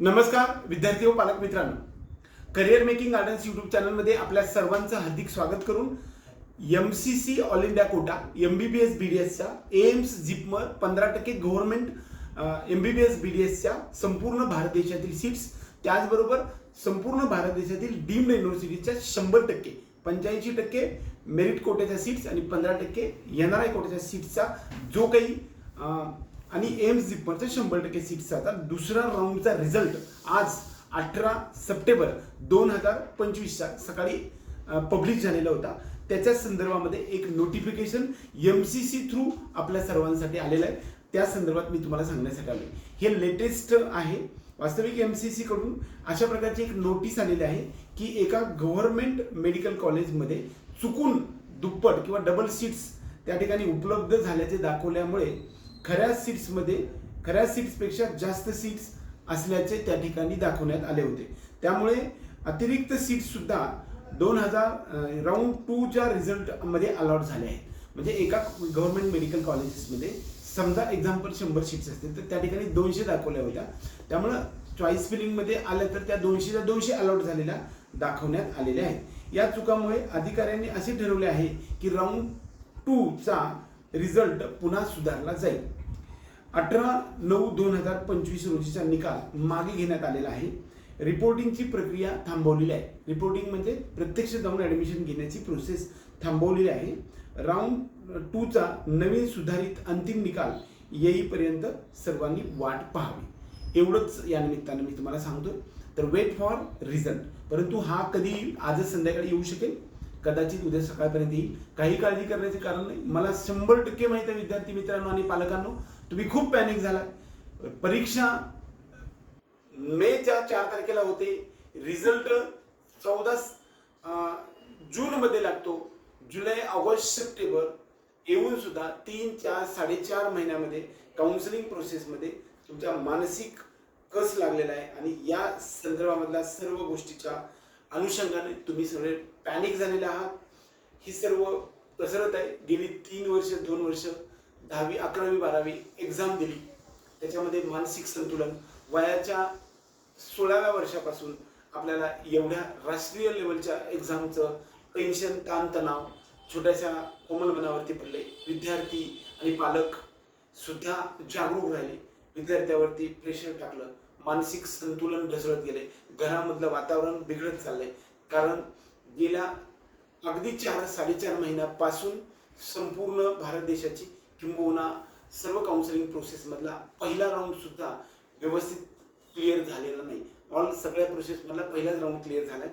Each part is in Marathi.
नमस्कार विद्यार्थी व पालक मित्रांनो. करिअर मेकिंग गार्डन्स युट्यूब चॅनलमध्ये आपल्या सर्वांचं हार्दिक स्वागत करून M C C all India quota M B B S B D एसच्या एम्स जिपमर पंधरा टक्के government M B B S B D एसच्या संपूर्ण भारत देशातील सीट्स त्याचबरोबर संपूर्ण भारत देशातील डीम्ड युनिव्हर्सिटीच्या शंभर टक्के पंच्याऐंशी टक्के मेरिट कोट्याच्या सीट्स आणि पंधरा टक्के एन आर आय कोट्याच्या सीट्सचा जो काही आणि एम्स जिपमरच्या शंभर टक्के सीट्सचा आता दुसरा राऊंडचा रिझल्ट आज अठरा सप्टेंबर दोन हजार पंचवीसच्या सकाळी पब्लिश झालेला होता. त्याच्या संदर्भामध्ये एक notification M C C through आपल्या सर्वांसाठी आलेलं आहे. त्या संदर्भात मी तुम्हाला सांगण्यासाठी आलो हे लेटेस्ट आहे. वास्तविक एम सी सी कडून अशा प्रकारची एक नोटीस आलेली आहे की एका गव्हर्नमेंट मेडिकल कॉलेजमध्ये चुकून दुप्पट किंवा डबल सीट्स त्या ठिकाणी उपलब्ध झाल्याचे दाखवल्यामुळे खऱ्या सीट्समध्ये खऱ्या सीट्सपेक्षा जास्त सीट्स असल्याचे त्या ठिकाणी दाखवण्यात आले होते. त्यामुळे अतिरिक्त सीट्ससुद्धा दोन हजार राऊंड टूच्या रिझल्टमध्ये अलॉट झाले आहेत. म्हणजे एका गव्हर्नमेंट मेडिकल कॉलेजेसमध्ये समजा एक्झाम्पल शंभर सीट्स असतील तर त्या ठिकाणी दोनशे दाखवल्या होत्या. त्यामुळं चॉईस फिलिंगमध्ये आल्या तर त्या दोनशेच्या दोनशे अलॉट झालेल्या दाखवण्यात आलेल्या आहेत. या चुकामुळे अधिकाऱ्यांनी असे ठरवले आहे की राऊंड टूचा रिझल्ट पुन्हा सुधारला जाईल. अठरा नऊ दोन हजार पंचवीस रोजीचा निकाल मागे घेण्यात आलेला आहे. रिपोर्टिंगची प्रक्रिया थांबवलेली आहे. रिपोर्टिंग म्हणजे प्रत्यक्ष जाऊन ॲडमिशन घेण्याची प्रोसेस थांबवलेली आहे. राऊंड टूचा नवीन सुधारित अंतिम निकाल येईपर्यंत सर्वांनी वाट पाहावी. एवढंच या निमित्तानं मी तुम्हाला सांगतो तर वेट फॉर रिझल्ट परंतु हा कधी आजच संध्याकाळी येऊ शकेल. कदाचित उद्या सकाळपर्यंत येईल. काही काळजी करण्याचे कारण नाही. मला शंभर टक्के माहिती आहे विद्यार्थी मित्रांनो आणि पालकांनो तुम्ही खूप पॅनिक झाला परीक्षा मेच्या चार तारखेला होते. रिझल्ट चौदा जूनमध्ये लागतो. जुलै ऑगस्ट सप्टेंबर येऊन सुद्धा तीन चार साडेचार महिन्यामध्ये काउन्सिलिंग प्रोसेसमध्ये तुमच्या मानसिक कस लागलेला आहे. आणि या संदर्भामधल्या सर्व गोष्टीच्या अनुषंगाने तुम्ही सगळे पॅनिक झालेले आहात. ही सर्व कसरत आहे. गेली तीन वर्ष दोन वर्ष दहावी अकरावी बारावी एक्झाम दिली. त्याच्यामध्ये मानसिक संतुलन. वयाच्या सोळाव्या वर्षापासून आपल्याला एवढ्या राष्ट्रीय लेवलच्या एक्झामचं टेन्शन ताणतणाव छोट्याशा कोमल मनावरती पडले. विद्यार्थी आणि पालक सुद्धा जागरूक राहिले. विद्यार्थ्यावरती प्रेशर टाकलं. मानसिक संतुलन ढसळत गेले घरामधलं वातावरण बिघडत चाललंय. कारण गेल्या अगदी चार साडेचार महिन्यापासून संपूर्ण भारत देशाची किंबहुना सर्व काउन्सिलिंग प्रोसेसमधला पहिला राऊंड सुद्धा व्यवस्थित क्लिअर झालेला नाही. ऑल सगळ्या प्रोसेसमधला पहिलाच राऊंड क्लिअर झालाय.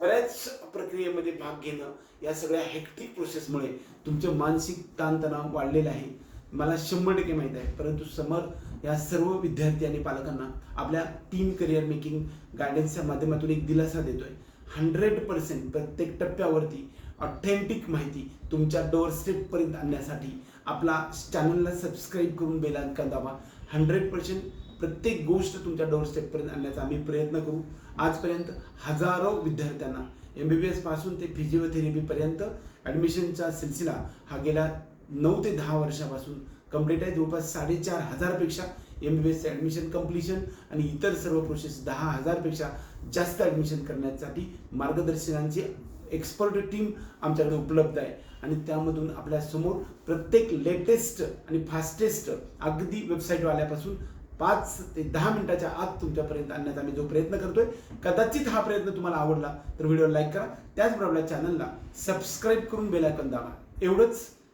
बऱ्याच प्रक्रियेमध्ये भाग घेणं या सगळ्या हेक्टिक प्रोसेसमुळे तुमचं मानसिक ताणतणाव वाढलेला आहे. मला शंभर टक्के माहीत आहे. परंतु समर या सर्व विद्यार्थी आणि पालकांना आपल्या टीम करिअर मेकिंग गायडन्सच्या माध्यमातून एक दिलासा देतोय. हंड्रेड पर्सेंट प्रत्येक टप्प्यावरती ऑथेंटिक माहिती तुमच्या डोअर स्टेपपर्यंत आणण्यासाठी आपला चॅनलला सबस्क्राईब करून बेल आयकॉन दाबा. हंड्रेड पर्सेंट प्रत्येक गोष्ट तुमच्या डोअर स्टेपपर्यंत आणण्याचा आम्ही प्रयत्न करू. आजपर्यंत हजारो विद्यार्थ्यांना एम बी बी एसपासून ते फिजिओथेरपीपर्यंत ॲडमिशनचा सिलसिला हा गेल्या नऊ ते दहा वर्षापासून. कंप्लीट आहे. जवळपास साडेचार हजारपेक्षा M B B admission completion आणि इतर सर्व प्रोसेस दहा हजारपेक्षा जास्त ॲडमिशन करण्यासाठी मार्गदर्शनांची एक्सपर्ट टीम आमच्याकडे उपलब्ध आहे. आणि त्यामधून आपल्यासमोर प्रत्येक लेटेस्ट आणि फास्टेस्ट अगदी वेबसाईट आल्यापासून पाच ते दहा मिनिटाच्या आत तुमच्यापर्यंत आणण्याचा आम्ही जो प्रयत्न करतोय कदाचित हा प्रयत्न तुम्हाला आवडला तर व्हिडिओ लाईक करा. त्याचबरोबर चॅनलला सबस्क्राईब करून बेल आयकॉन दाबा. एवढंच.